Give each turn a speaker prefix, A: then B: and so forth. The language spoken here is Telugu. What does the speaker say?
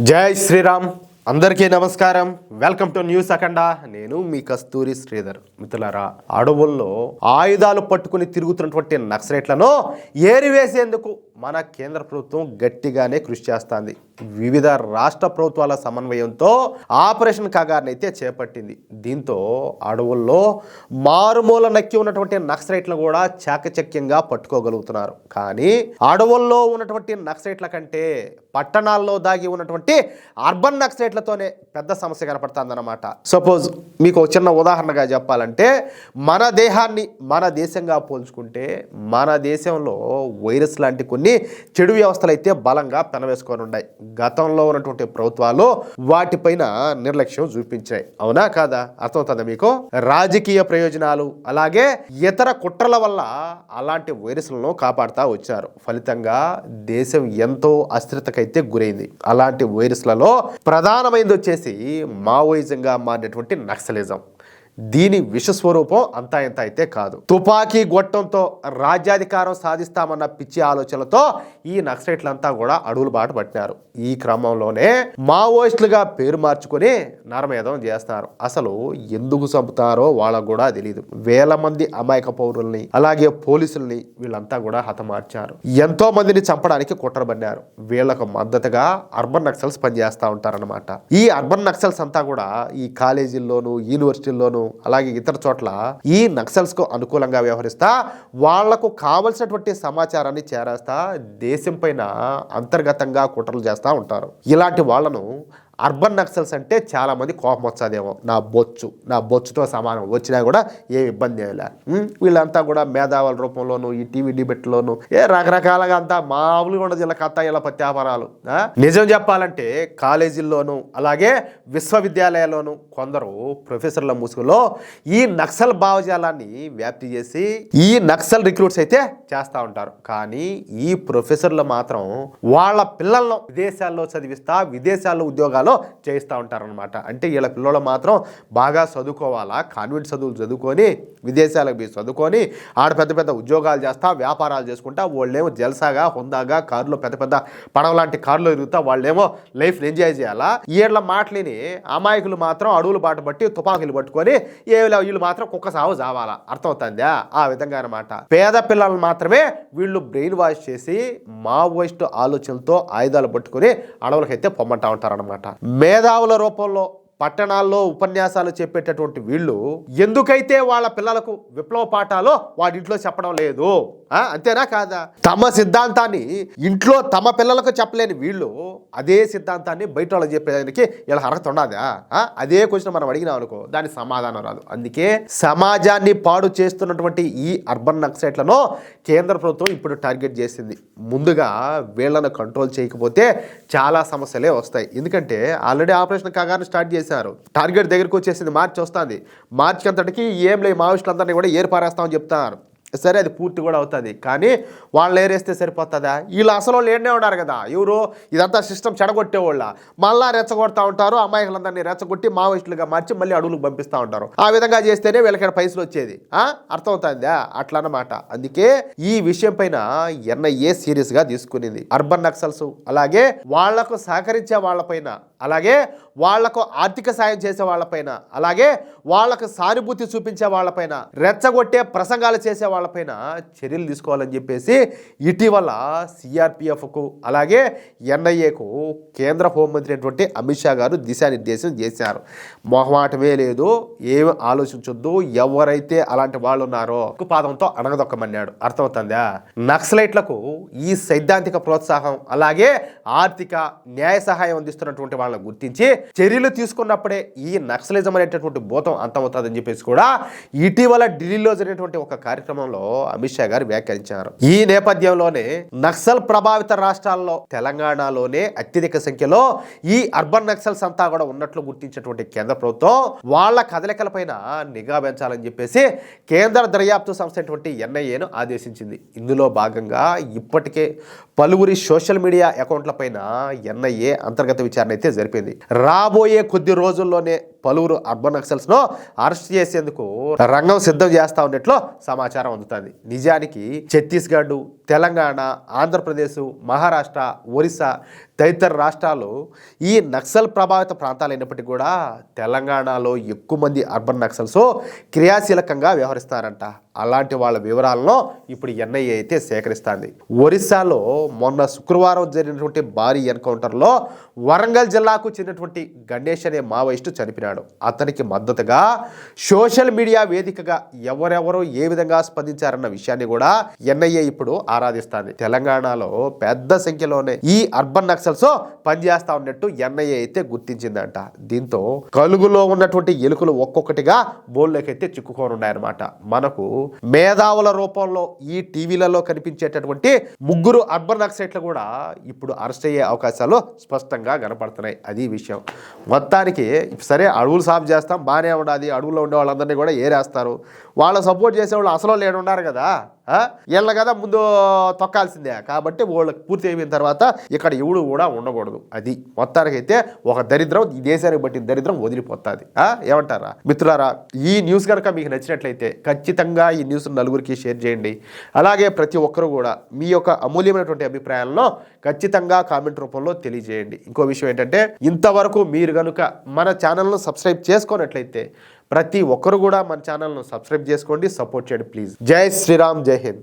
A: జై శ్రీరామ్. అందరికీ నమస్కారం. Welcome to news Akhanda. నేను మీ కస్తూరి శ్రీధర్. మిత్రులారా అడవుల్లో ఆయుధాలు పట్టుకుని తిరుగుతున్నటువంటి నక్సలైట్లను ఏరివేసేందుకు మన కేంద్ర ప్రభుత్వం గట్టిగానే కృషి చేస్తుంది. వివిధ రాష్ట్ర ప్రభుత్వాల సమన్వయంతో ఆపరేషన్ కగార్ని అయితే చేపట్టింది. దీంతో అడవుల్లో మారుమూల నక్కి ఉన్నటువంటి నక్సలైట్లు కూడా చాకచక్యంగా పట్టుకోగలుగుతున్నారు. కానీ అడవుల్లో ఉన్నటువంటి నక్సలైట్ల కంటే పట్టణాల్లో దాగి ఉన్నటువంటి అర్బన్ నక్సలైట్లతోనే పెద్ద సమస్య కనపడుతుందన్నమాట. సపోజ్ మీకు చిన్న ఉదాహరణగా చెప్పాలంటే మన దేహాన్ని మన దేశంగా పోల్చుకుంటే మన దేశంలో వైరస్ లాంటి కొన్ని చెడు వ్యవస్థలు అయితే బలంగా పెనవేసుకొని ఉన్నాయి. గతంలో ఉన్నటువంటి ప్రభుత్వాలు వాటిపైన నిర్లక్ష్యం చూపించాయి. అవునా కాదా? అర్థమవుతుంది మీకు? రాజకీయ ప్రయోజనాలు అలాగే ఇతర కుట్రల వల్ల అలాంటి వైరస్లను కాపాడుతూ వచ్చారు. ఫలితంగా దేశం ఎంతో అస్థిరతకైతే గురైంది. అలాంటి వైరస్లలో ప్రధానమైనది వచ్చేసి మావోయిజంగా మారినటువంటి నక్సలిజం. దీని విషస్వరూపం అంతా ఇంత అయితే కాదు. తుపాకీ గొట్టంతో రాజ్యాధికారం సాధిస్తామన్న పిచ్చి ఆలోచనలతో ఈ నక్సలైట్లంతా కూడా అడుగులు బాట పట్టినారు. ఈ క్రమంలోనే మావోయిస్టులుగా పేరు మార్చుకొని నరమేధం చేస్తారు. అసలు ఎందుకు చంపుతారో వాళ్ళకు కూడా తెలియదు వేల మంది అమాయక పౌరుల్ని అలాగే పోలీసుల్ని వీళ్ళంతా కూడా హతమార్చారు. ఎంతో మందిని చంపడానికి కుట్రబడ్డారు వీళ్ళకు మద్దతుగా అర్బన్ నక్సల్స్ పనిచేస్తూ ఉంటారన్నమాట. ఈ అర్బన్ నక్సల్స్ అంతా కూడా ఈ కాలేజీల్లోనూ యూనివర్సిటీల్లోనూ అలాగే ఇతర చోట్ల ఈ నక్సల్స్కు అనుకూలంగా వ్యవహరిస్తా వాళ్ళకు కావలసినటువంటి సమాచారాన్ని చేరేస్తా దేశం పైన అంతర్గతంగా కుట్రలు చేస్తూ ఉంటారు. ఇలాంటి వాళ్ళను అర్బన్ నక్సల్స్ అంటే చాలామంది కోపం వచ్చేదేమో నా బొచ్చు నా బొచ్చుతో సమానం. వచ్చినా కూడా ఏ ఇబ్బంది ఏం లే వీళ్ళంతా కూడా మేధావుల రూపంలోను ఈ టీవీ డిబెట్లోను ఏ రకరకాలుగా అంతా మామూలుగా ఉండదు ఇలా కథ ఇలా పత్యాపారాలు నిజం చెప్పాలంటే కాలేజీల్లోనూ అలాగే విశ్వవిద్యాలయాల్లోనూ కొందరు ప్రొఫెసర్ల ముసుగులో ఈ నక్సల్ భావజాలాన్ని వ్యాప్తి చేసి ఈ నక్సల్ రిక్రూట్స్ అయితే చేస్తూ ఉంటారు. కానీ ఈ ప్రొఫెసర్లు మాత్రం వాళ్ళ పిల్లలను విదేశాల్లో చదివిస్తా విదేశాల్లో ఉద్యోగాలు చేయిస్తూ ఉంటారనమాట అంటే వీళ్ళ పిల్లలు మాత్రం బాగా చదువుకోవాలా? కాన్వెంట్ చదువులు చదువుకొని విదేశాలకు పోయి చదువుకొని ఆడ పెద్ద పెద్ద ఉద్యోగాలు చేస్తా వ్యాపారాలు చేసుకుంటా వాళ్ళేమో జల్సాగా హుందాగా కారులో పెద్ద పెద్ద పడవ లాంటి కారులో తిరుగుతా వాళ్ళేమో లైఫ్ని ఎంజాయ్ చేయాలా? వీళ్ళ మాటలిని అమాయకులు మాత్రం అడవులు బాట బట్టి తుపాకులు పట్టుకొని ఏ వీళ్ళు మాత్రం కుక్క సాగు చావాలా అర్థమవుతుందా? ఆ విధంగా అనమాట పేద పిల్లలను మాత్రమే వీళ్ళు బ్రెయిన్ వాష్ చేసి మావోయిస్ట్ ఆలోచనలతో ఆయుధాలు పట్టుకొని అడవులకైతే పొమ్మంటా ఉంటారనమాట మేధావుల రూపంలో పట్టణాల్లో ఉపన్యాసాలు చెప్పేటటువంటి వీళ్ళు ఎందుకైతే వాళ్ళ పిల్లలకు విప్లవ పాఠాలో వాడింట్లో చెప్పడం లేదు? అంతేనా కాదా? తమ సిద్ధాంతాన్ని ఇంట్లో తమ పిల్లలకు చెప్పలేని వీళ్ళు అదే సిద్ధాంతాన్ని బయట వాళ్ళకి చెప్పేదానికి వీళ్ళ అర్హత ఉండదా? అదే క్వశ్చన్ మనం అడిగినాం అనుకో దానికి సమాధానం రాదు. అందుకే సమాజాన్ని పాడు చేస్తున్నటువంటి ఈ అర్బన్ నక్సైట్లను కేంద్ర ప్రభుత్వం ఇప్పుడు టార్గెట్ చేసింది. ముందుగా వీళ్ళను కంట్రోల్ చేయకపోతే చాలా సమస్యలే వస్తాయి. ఎందుకంటే ఆల్రెడీ ఆపరేషన్ కాగానే స్టార్ట్ చేసి చేశారు. టార్గెట్ దగ్గరకు వచ్చేసింది. మార్చి వస్తుంది. మార్చి అంతటికి ఏం లేదు అందరినీ కూడా ఏర్పారేస్తామని చెప్తున్నారు. సరే అది పూర్తి కూడా అవుతుంది. కానీ వాళ్ళు ఏరేస్తే సరిపోతుందా? వీళ్ళు అసలు లేనే ఉన్నారు కదా. ఎవరు ఇదంతా సిస్టమ్ చెడగొట్టేవాళ్ళ. మళ్ళా రెచ్చగొడతా ఉంటారు. అమ్మాయిలందరినీ రెచ్చగొట్టి మావోయిస్టులుగా మార్చి మళ్ళీ అడుగులకు పంపిస్తూ ఉంటారు. ఆ విధంగా చేస్తేనే వీళ్ళకి పైసలు వచ్చేది. ఆ? అర్థమవుతుందా? అట్లా అన్నమాట అందుకే ఈ విషయం పైన ఎన్ఐఏ సీరియస్గా తీసుకునేది. Urban naxals. అలాగే వాళ్ళకు సహకరించే వాళ్ళపైన అలాగే వాళ్ళకు ఆర్థిక సాయం చేసే వాళ్ళపైన అలాగే వాళ్ళకు సానుభూతి చూపించే వాళ్ళపైన రెచ్చగొట్టే ప్రసంగాలు చేసే వాళ్ళపైన చర్యలు తీసుకోవాలని చెప్పేసి ఇటీవల సిఆర్పిఎఫ్కు అలాగే ఎన్ఐఏకు కేంద్ర హోంమంత్రి అయినటువంటి అమిత్ షా గారు దిశానిర్దేశం చేశారు. మొహమాటమే లేదు ఏమి ఆలోచించొద్దు ఎవరైతే అలాంటి వాళ్ళు ఉన్నారో పాదంతో అణగదొక్కమన్నాడు. అర్థమవుతుందా? నక్సలైట్లకు ఈ సైద్ధాంతిక ప్రోత్సాహం అలాగే ఆర్థిక న్యాయ సహాయం అందిస్తున్నటువంటి వాళ్ళని గుర్తించి చర్యలు తీసుకున్నప్పుడే ఈ నక్సలిజం అనేటటువంటి భూతం అంతమవుతుందని చెప్పేసి కూడా ఇటీవల ఢిల్లీలో జరిగినటువంటి ఒక కార్యక్రమంలో అమిత్ షా గారు వ్యాఖ్యానించారు. ఈ నేపథ్యంలోనే నక్సల్ ప్రభావిత రాష్ట్రాల్లో తెలంగాణలోనే అత్యధిక సంఖ్యలో ఈ అర్బన్ నక్సల్స్ అంతా కూడా ఉన్నట్లు గుర్తించినటువంటి కేంద్ర ప్రభుత్వం వాళ్ళ కదలికలపైన నిఘా పెంచాలని చెప్పేసి కేంద్ర దర్యాప్తు సంస్థ అయినటువంటి ఎన్ఐఏను ఆదేశించింది. ఇందులో భాగంగా ఇప్పటికే పలువురి సోషల్ మీడియా అకౌంట్లపైన ఎన్ఐఏ అంతర్గత విచారణ అయితే జరిపింది. రాబోయే కొద్ది రోజుల్లోనే పలువురు అర్బన్ నక్సల్స్ను అరెస్ట్ చేసేందుకు రంగం సిద్ధం చేస్తా ఉన్నట్లు సమాచారం అందుతుంది. నిజానికి ఛత్తీస్గఢ్ తెలంగాణ ఆంధ్రప్రదేశ్ మహారాష్ట్ర ఒరిస్సా తదితర రాష్ట్రాలు ఈ నక్సల్ ప్రభావిత ప్రాంతాలు అయినప్పటికీ కూడా తెలంగాణలో ఎక్కువ మంది అర్బన్ నక్సల్స్ క్రియాశీలకంగా వ్యవహరిస్తారంట. అలాంటి వాళ్ళ వివరాలను ఇప్పుడు ఎన్ఐఏ అయితే సేకరిస్తుంది. ఒరిస్సాలో మొన్న శుక్రవారం జరిగినటువంటి భారీ ఎన్కౌంటర్లో వరంగల్ జిల్లాకు చెందినటువంటి గణేష్ అనే మావోయిస్టు చనిపోయాడు అతనికి మద్దతుగా సోషల్ మీడియా వేదికగా ఎవరెవరు ఏ విధంగా స్పందించారన్న విషయాన్ని కూడా ఎన్ఐఏ ఇప్పుడు ఆరాధిస్తుంది. తెలంగాణలో పెద్ద సంఖ్యలోనే ఈ అర్బన్ నక్సల్స్ పనిచేస్తా ఉన్నట్టు ఎన్ఐఏ అయితే గుర్తించిందంట. దీంతో కలుగులో ఉన్నటువంటి ఎలుకలు ఒక్కొక్కటిగా బోల్లోకైతే చిక్కుకోనున్నాయన్నమాట. మనకు మేధావుల రూపంలో ఈ టీవీలలో కనిపించేటటువంటి ముగ్గురు అర్బన్ నక్సైట్లు కూడా ఇప్పుడు అరెస్ట్ అయ్యే అవకాశాలు స్పష్టంగా కనపడుతున్నాయి. అది విషయం. మొత్తానికి సరే అడవులు సాఫ్ చేస్తాం బాగానే ఉండాలి. అడవుల్లో ఉండే వాళ్ళందరినీ కూడా ఏరేస్తారు. వాళ్ళ సపోర్ట్ చేసే వాళ్ళు అసలు లేడు ఉన్నారు కదా. వీళ్ళ కదా ముందు తొక్కాల్సిందే. కాబట్టి వాళ్ళకి పూర్తి అయిపోయిన తర్వాత ఇక్కడ ఎవడు కూడా ఉండకూడదు. అది మొత్తానికైతే ఒక దరిద్రం ఈ దేశానికి బట్టి దరిద్రం వదిలిపోతుంది. ఏమంటారా? మిత్రులారా ఈ న్యూస్ కనుక మీకు నచ్చినట్లయితే ఖచ్చితంగా ఈ న్యూస్ నలుగురికి షేర్ చేయండి. అలాగే ప్రతి ఒక్కరు కూడా మీ యొక్క అమూల్యమైనటువంటి అభిప్రాయాలను ఖచ్చితంగా కామెంట్ రూపంలో తెలియజేయండి. ఇంకో విషయం ఏంటంటే ఇంతవరకు మీరు కనుక మన ఛానల్ను సబ్స్క్రైబ్ చేసుకున్నట్లయితే ప్రతి ఒక్కరు కూడా మన ఛానల్ను సబ్స్క్రైబ్ చేసుకోండి సపోర్ట్ చేయండి ప్లీజ్. జై శ్రీరామ్ జై హింద్.